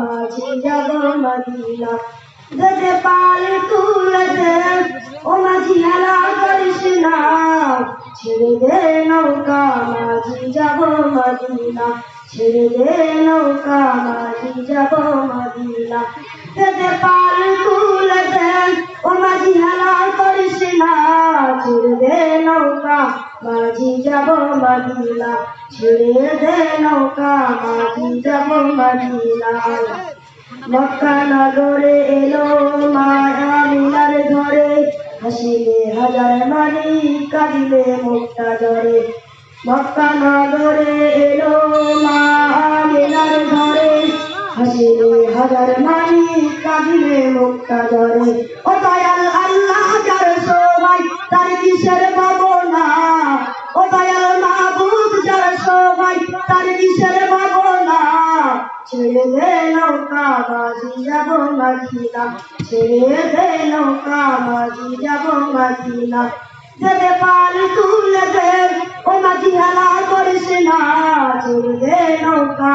মাঝি যাব মদিনা যেতে পারে তুলেছে ও মাঝি হেলা করিস না ছেড়ে দে নৌকা মাঝি যাব মদিনা ছেড়ে দে নৌকা মাঝি যাব মাঝি যাব মদিনা ছেড়ে দে নৌকা, মাঝি যাব মদিনা মক্কা নগরে এলো মায়া মিনার ঘরে হাসিলে হাজার মানি, কাঁদিলে মুক্তা জরে মক্কা নগরে এলো মায়া মিনার ঘরে হাসিলে হাজার মানি, কাঁদিলে মুক্তা জরে ও দয়াল কিসের ভাবনা ছেড়ে দে নৌকা মাঝি যাব মদিনা ছেড়ে দে নৌকা মাঝি যাব মদিনা যেতে পাল তুলে দে, ও মাঝি হেলা করিস না। ছেড়ে দে নৌকা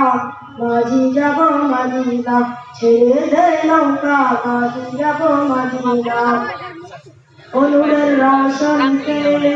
মাঝি যাব মদিনা ছেড়ে দে নৌকা মাঝি যাব মদিনা অনুরের ভরে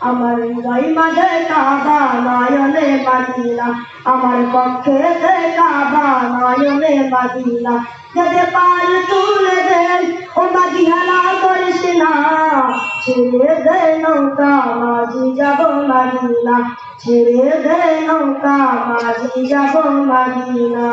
আমার মাঝে কাবা নয়নে আমার পক্ষে কাবা নয়নে মদিনা যাতে পাল তুলে দে ও করিস না। ছেড়ে দে নৌকা, মাঝি যাব মদিনা ছেড়ে দে নৌকা, মাঝি যাব মদিনা